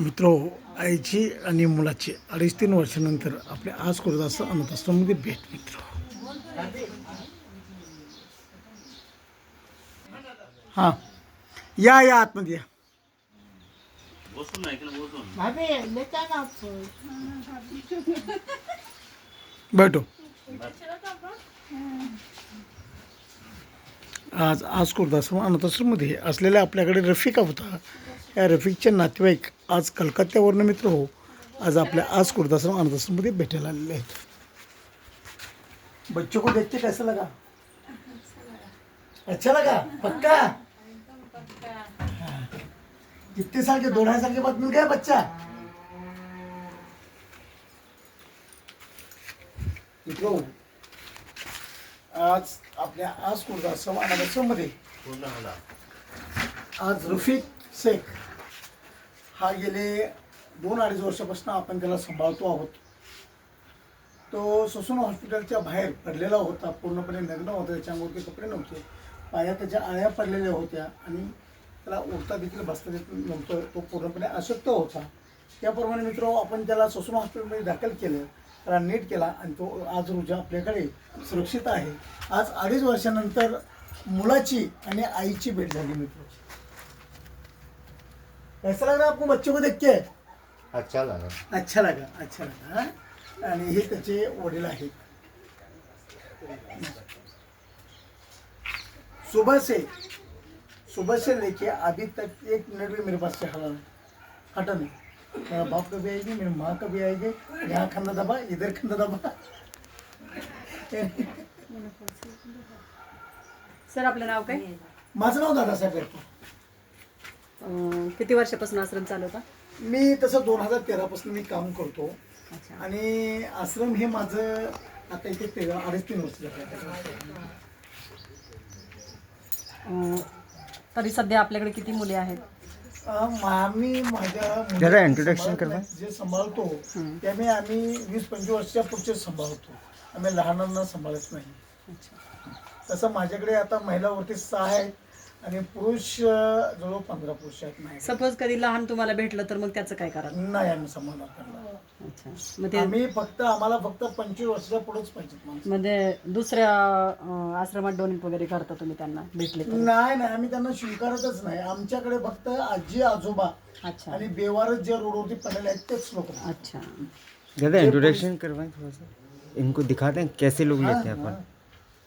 मित्र आईची आणि मुलाची अडीच तीन वर्षानंतर आपल्या आज करत असं अनाथाश्रममध्ये भेट मित्र. हां. या या आतमध्ये या. बैठो आज आज कुर्दाश्रम अनाथाश्रममध्ये असलेल्या आपल्याकडे रफिका होता. या रफिकचे नातेवाईक आज कलकत्त्यावरनं मित्र हो आज आपल्या आज कुर्दाश्रम अनाथाश्रममध्ये भेटायला आलेले आहेत. बच्चों को देखते कैसा लगा? अच्छा लगा पक्का? हाँ। कितने साल के दो ढाई साल के बाद मिल गया बच्चा मित्रो आज आपल्या आज कुर्दाश्रम अनाथाश्रममध्ये आज रफिक शेख. हा गेले दोन अडीच वर्षापासून आपण त्याला सांभाळतो आहोत. तो ससून हॉस्पिटलच्या बाहेर पडलेला होता. पूर्णपणे नग्न होता. त्याच्या ते कपडे नव्हते. पाया त्याच्या आळ्या पडलेल्या होत्या आणि त्याला उठता देखील बसता देखील नव्हतं. तो पूर्णपणे अशक्त होता. त्याप्रमाणे मित्र आपण त्याला ससून हॉस्पिटलमध्ये दाखल केलं. त्याला नीट केला आणि तो आज रोजी आपल्याकडे सुरक्षित आहे. आज अडीच वर्षानंतर मुलाची आणि आईची भेट झाली मित्र. कैसा लग रहा है आपको बच्चों को देख के? अच्छा लगा। अच्छा लगा अच्छा लगा हाँ? आणि हे त्याचे वडील आहेत. सुबह से सुबह से लेके अभी तक एक मिनट भी मेरे पास से हटा नहीं। हटा नहीं। मेरा बाप कभी आएगी मेरी माँ कभी आएगी। यहाँ खंदा दबा इधर खंदा दबा। सर आपलं नाव काय? माझं नाव दादासाहेब आहे अं, किती वर्षापासून आश्रम चालवता मी तसं दोन हजार तेरापासून मी काम करतो. अच्छा. आणि आश्रम हे माझं आता इथे तेरा अडीच तीन वर्ष झाले. अं, तरी सध्या आपल्याकडे किती मुले आहेत? अं, आम्ही माझ्या मुली- जरा introduction सांभाळत- जे सांभाळतो. त्याने आम्ही वीस पंचवीस वर्षाच्या पुढचे सांभाळतो. आम्ही लहानांना सांभाळत नाही. अच्छा. तसं माझ्याकडे आता महिलावरती सहा आहेत. आणि पुरुष जवळ पंधरा पुरुष आहेत नाही सपोज कधी लहान तुम्हाला भेटलं तर मग त्याचं काय करा नाही आम्ही सांभाळणार त्यांना अच्छा. मग ते आम्ही फक्त आम्हाला फक्त पंचवीस वर्षाच्या पुढेच पाहिजेत माणसं. म्हणजे दुसऱ्या अं, आश्रमात डोनेट वगैरे करता तुम्ही त्यांना? भेटले तर? नाही नाही आम्ही त्यांना स्वीकारतच नाही. आमच्याकडे फक्त आजी आजोबा अच्छा. आणि बेवारच जे रोडवरती पडलेले आहेत तेच लोक. अच्छा. दादा इंट्रोडक्शन करवाएं थोड़ा सा इनको दिखाते हैं कैसे लोग लेते हैं. अपन।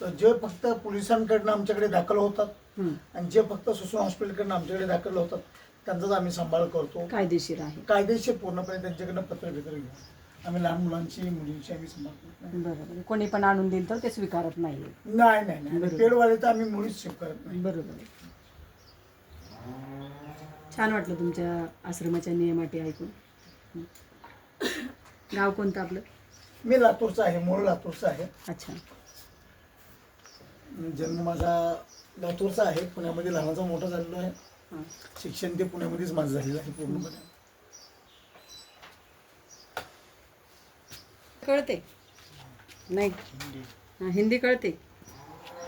तर जे फक्त पोलिसांकडनं आमच्याकडे दाखल होतात. आणि जे फक्त सुसू हॉस्पिटलकडनं आमच्याकडे दाखल होतात त्यांचाच आम्ही सांभाळ करतो. कायदेशीर आहे. कायदेशीर पूर्णपणे त्यांच्याकडनं पत्र बित्र घेऊ आम्ही लहान मुलांची मुलींची आम्ही सांभाळ बरोबर. कोणी पण आणून देईल तर ते स्वीकारत नाही. नाही नाही नाही. पेडवाले तर आम्ही मुळीच सेव करत नाही. बरोबर. छान वाटलं तुमच्या आश्रमाच्या नियमाटी ऐकून. गाव कोणतं आपलं? मी लातूरचा आहे मूळ लातूरचा आहे. अच्छा. जन्म माझा लातूरचा आहे पुण्यामध्ये लहानाचा मोठा झालेलो आहे. शिक्षण ते पुण्यामध्येच माझं झालेलं आहे पूर्णपणे. कळते? नहीं. हाँ हिंदी कळते?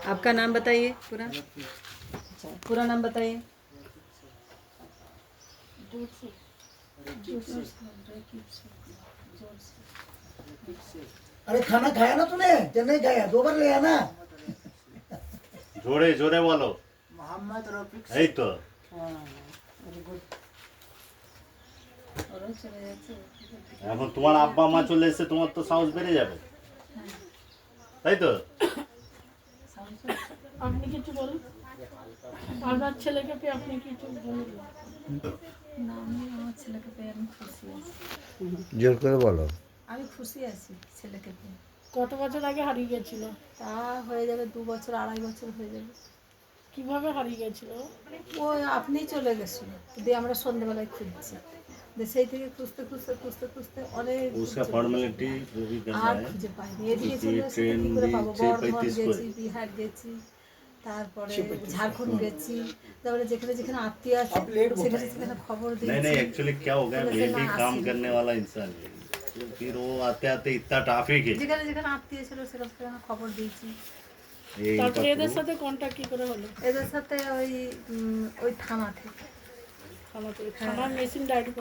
आपका नाम बताइए पूरा. अच्छा पूरा नाम बताइए. अरे खाना खाया ना तूने? नहीं खाया दो बार ले आना. জোরে জোরে বলো। মোহাম্মদ রফিক এই তো। হ্যাঁ, এখন তোমার আব্বা মা চলে এসে তোমার তো সাহস বেড়ে যাবে। তাই তো? আপনি কিছু বলুন? আপনার ছেলেকে পেয়ে আপনি কিছু বলুন? না আমি আমার ছেলেকে পেয়ে আমি খুশি আছি। জোর করে বলো। আমি খুশি আছি ছেলেকে পেয়ে। কত বছর আগে হারিয়ে গেছিল তা হয়ে যাবে দু বছর আড়াই বছর হয়ে যাবে কিভাবে হারিয়ে গেছিল ওই আপনিই চলে গেছিল দিয়ে আমরা সন্ধ্যেবেলায় খুঁজছি দিয়ে সেই থেকে খুঁজতে খুঁজতে খুঁজতে খুঁজতে অনেক उसका फॉर्मेलिटी जो भी करना আর है খুঁজে পাইনি এদিকে যদি চলে এসে ট্রেন কি করে পাবো দিচ্ছে বর্ধমান পঁয়ত্রিশ গেছি করে। বিহার গেছি তারপরে ঝাড়খণ্ড গেছি তারপরে যেখানে যেখানে আত্মীয় আছে आप लेट সেখানে बोलते সেখানে खबर नहीं দিয়েছি नहीं एक्चुअली क्या हो गया बोले मैं से भी ना काम आसी। करने वाला इंसान है ফির ও আতে আতে ইত্তা ট্রাফিক যেখানে যেখানে আত্মীয় ছিল সেখানে খবর দিয়েছি। তারপরে এদের সাথে কি করে হলো? এদের সাথে ওই ওই থানা থেকে থানা মেশিন ডায়েরি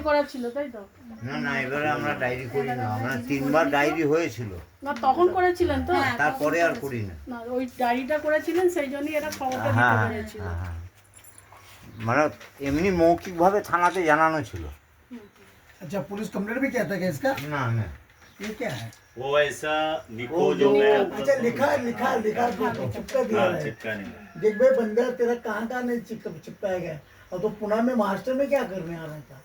করা ছিল তাই তো? না না এবারে আমরা ডায়েরি করি না আমরা তিনবার ডায়েরি হয়েছিল। না তখন করেছিলেন তো? হ্যাঁ, তারপরে আর করি না ওই ডায়েরিটা করেছিলেন সেই জন্যই এরা খবরটা হ্যাঁ, দিতে পেরেছিল। হ্যাঁ, মানে এমনি মৌখিকভাবে থানাতে জানানো ছিল अच्छा पुलिस कंप्लेंट भी किया था क्या इसका না না ये क्या है वो ऐसा लिखो जो मैं अच्छा लिखा है लिखा है लिखा है तो चिपका दिया हाँ, है चिपकाने में। देख भाई बंदा तेरा कहाँ कहाँ नहीं चिपक चिपकाया गया और तो पुणे में महाराष्ट्र में क्या करने आ रहा था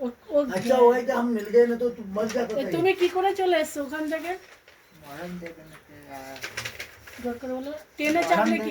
ও- ও अच्छा हुआ है कि हम मिल गए ना तो तू मर जाता এ, था তুমি কি করে চলে এসছো ওখান থেকে জোর করে বলো ট্রেনে চাপলে কি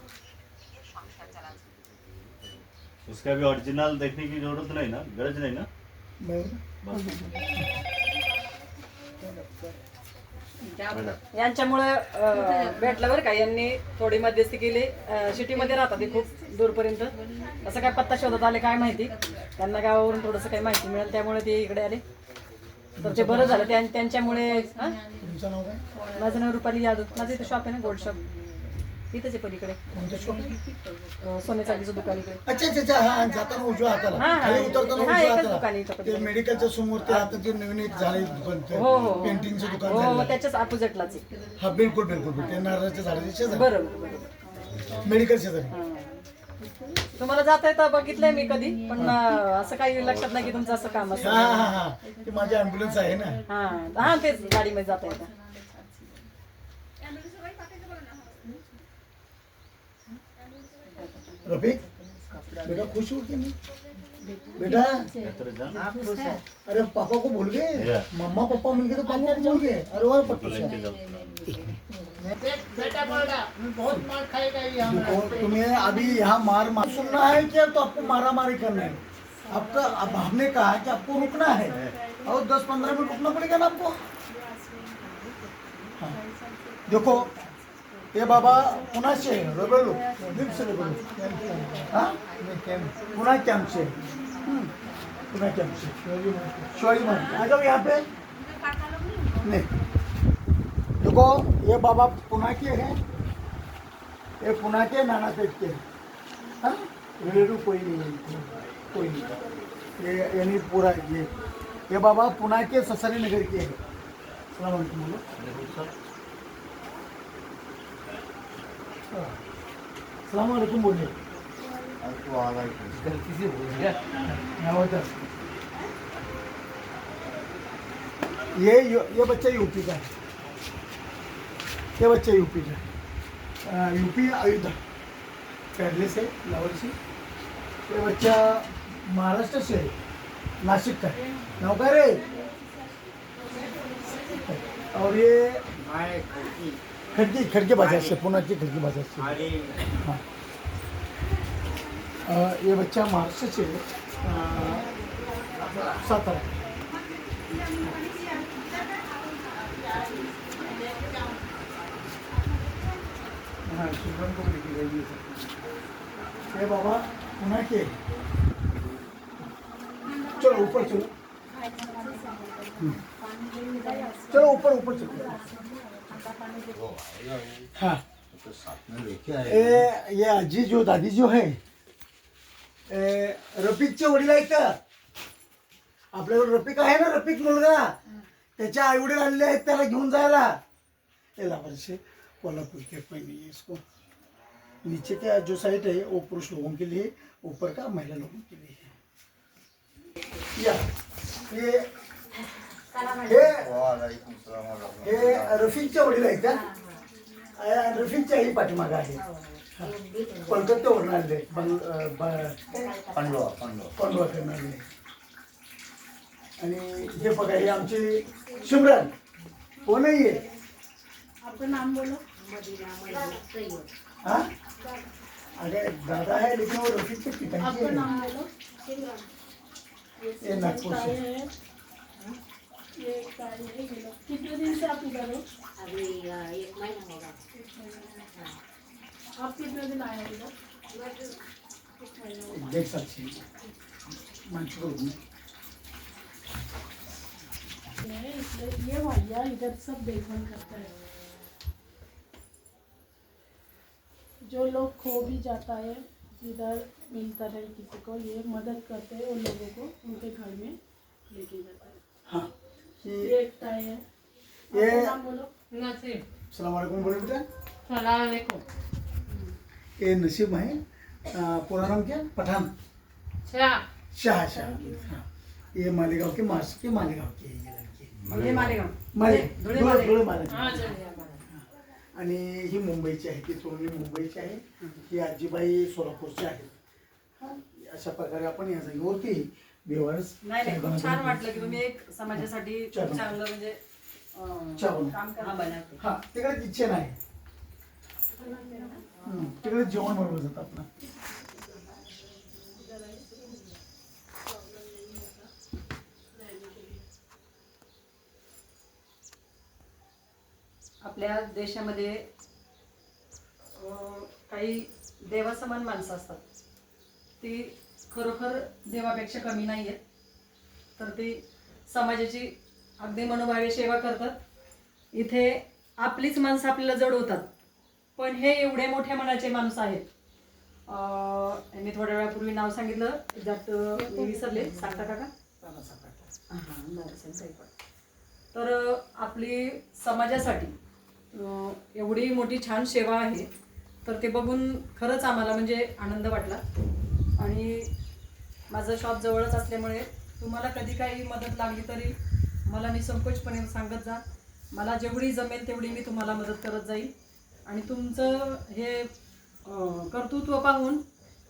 उसका भी ओरिजिनल देखने की जरूरत नहीं ना गरज नहीं ना? यांच्यामुळे भेटलं बरं का? यांनी थोडी मध्यस्थी केली. सिटीमध्ये राहतात ते खूप दूरपर्यंत. असं काय पत्ता शोधत आले काय माहिती? त्यांना गावावरून थोडंसं काही माहिती मिळेल त्यामुळे ते इकडे आले. तर ते बरं झालं. त्यांच्यामुळे माझं नाव रुपाली यादव. माझं इथं शॉप आहे ना गोल्ड शॉप इथंच पलीकडे. सोने चांदीचं दुकान इकडे. अच्छा अच्छा अच्छा हा जाताना उजव्या हाताला. हा, हा. खाली उतरताना हा, उजव्या एकच दुकान आहे इथं हाताला ते पण. मेडिकलच्या समोर ते आता जे नवीन एक झाले दुकान ते हो, हो. पेंटिंगचं दुकान हो हो झालेलं आहे. त्याच्याच अपोजिटलाच आहे. हा बिलकुल बिलकुल बिलकुल. ते नारळाच्या झाडाच्या शेजारी. बरोबर बरोबर. मेडिकल शेजारी. हा. तुम्हाला जाता येतं बघितलंय मी कधी पण अं, असं काही लक्षात नाही की तुमचं असं काम असं हा हा हा. ते माझी ॲम्ब्युलन्स आहे ना. हा हा तेच गाडीमध्ये जाता येतं. रफिक बेटा खुश हो कि नहीं? बेटा अरे पापा को भूल गए? मम्मा पापा मिल गए तो पापा को भूल गए। अरे तो हमारा देखो तुम्हें अभी यहाँ मार मार सुनना है क्या तो आपको मारा मारी करना है। आपका अब हमने कहा कि आपको रुकना है। और दस पंद्रह मिनट रुकना पड़ेगा ना आपको? हाँ। देखो ये बाबा पुणे से है, रबेलो दिल से रबेलो हाँ शिवाजी महाराज यहाँ पे. नहीं. देखो ये बाबा पुणे के हैं. ये पुणे के नाना पेट के. हाँ? रिलेटिव कोई नहीं. कोई नहीं. ये यानी पूरा ये. ये बाबा पुणे के ससरी नगर के. हैं सलाम बोलो हाँ। सलाम अलैकुम बोलिए। गलती से बोल गया वो ये ये बच्चा यूपी का है। ये बच्चा यूपी का है। यूपी अयोध्या? पहले से लाहौर से। ये बच्चा महाराष्ट्र से नासिक का है। नौकर है। और ये खड़की खड़की बाजार से पुणे की खड़की बाजार से हाँ। अ, ये बच्चा महाराष्ट्र से है, अ, सातारा हाँ सुब्रम को भी लिखी गई है। सर। ये बाबा पुणे के। चलो ऊपर चलो। हम्म। चलो ऊपर ऊपर चलो। हाँ. ए, ये आजी जो दादी जो है. ए, रफिकचे वडील आहेत का आपल्याकडे रफिक आहे ना रफिक मुलगा? त्याच्या आई वडील आलेले आहेत त्याला घेऊन जायला. त्याला लावर से कोल्हापुर के कोई इसको. नीचे का जो साइड है वो पुरुष लोगों के लिए ऊपर का महिला लोगों के लिए या. ये हे हे रफीकच्या वडील आहेत का? रफीकच्या आई पाठीमागं आहे हा. कोलकात्यावरून आले पंडवा पंडवा आले आणि हे बघा हे आमची शिमरन. हो नाही आहे आपलं नाम बोलो. हा? अरे दादा है लेकिन वो रफीक के पिताजी आपका है नाम बोलो. ये नागपुर है कितने दिन से आप इधर हो अभी एक महीना होगा आप कितने दिन आए हो देख सकते इसलिए ये भैया इधर सब देखभाल करते हैं जो लोग खो भी जाता है इधर मिलता है किसी को ये मदद करते हैं उन लोगों को उनके घर में लेके जाता है हाँ। ये ये सलाम वालेकुम बोलो। बेटा। ये नसीब है। आ, पूरा नाम क्या? पठान। शाह। शाह हाँ। ये मालेगांव के मास के मालेगांव की है ये लड़की। हे मालेगाव। माले धुळे धुळे माले. धुळे मालेगाव। आणि ही मुंबईची आहे ती सोनली मुंबईची आहे. ही आजीबाई सोलापूरची आहे. हा, अशा प्रकारे आपण या जागेवरती व्यवहारच नाही नाही खूप छान वाटलं की तुम्ही एक समाजासाठी खूप. चांगलं म्हणजे अं. काम करा हा तिकडे किचन आहे. हम्म, तिकडे जेवण बनवलं जातं आपलं. आपल्या देशामध्ये अं, काही देवासमान माणसं असतात. ती खरोखर देवापेक्षा कमी नाही आहेत तर ती समाजाची अगदी मनोभावे सेवा करतात. इथे आपलीच माणसं आपल्याला जड होतात पण हे एवढे मोठ्या मनाचे माणसं आहेत. मी थोड्या वेळापूर्वी नाव सांगितलं. मी विसरले. सांगता का. तर आपली समाजासाठी एवढी मोठी छान सेवा आहे. तर ते बघून खरंच आम्हाला म्हणजे आनंद वाटला. आणि माझं शॉप जवळच असल्यामुळे तुम्हाला कधी काही मदत लागली तरी मला निसंकोचपणे सांगत जा. मला जेवढी जमेल तेवढी मी तुम्हाला मदत करत जाईल आणि तुमचं हे कर्तृत्व पाहून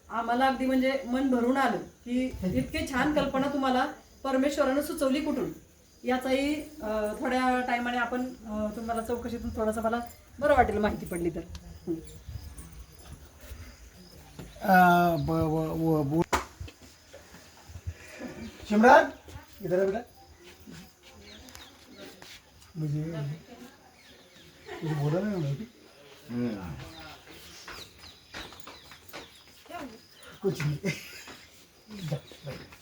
आम्हाला अगदी म्हणजे मन भरून आलं की इतकी छान कल्पना तुम्हाला परमेश्वरानं सुचवली कुठून? याचाही थोड्या टायमाने आपण तुम्हाला चौकशीतून थोडंसं मला बरं वाटेल माहिती पडली तर. शिमरान इधर है बेटा मुझे मुझे बोला ना अभी हम्म. कुछ नहीं।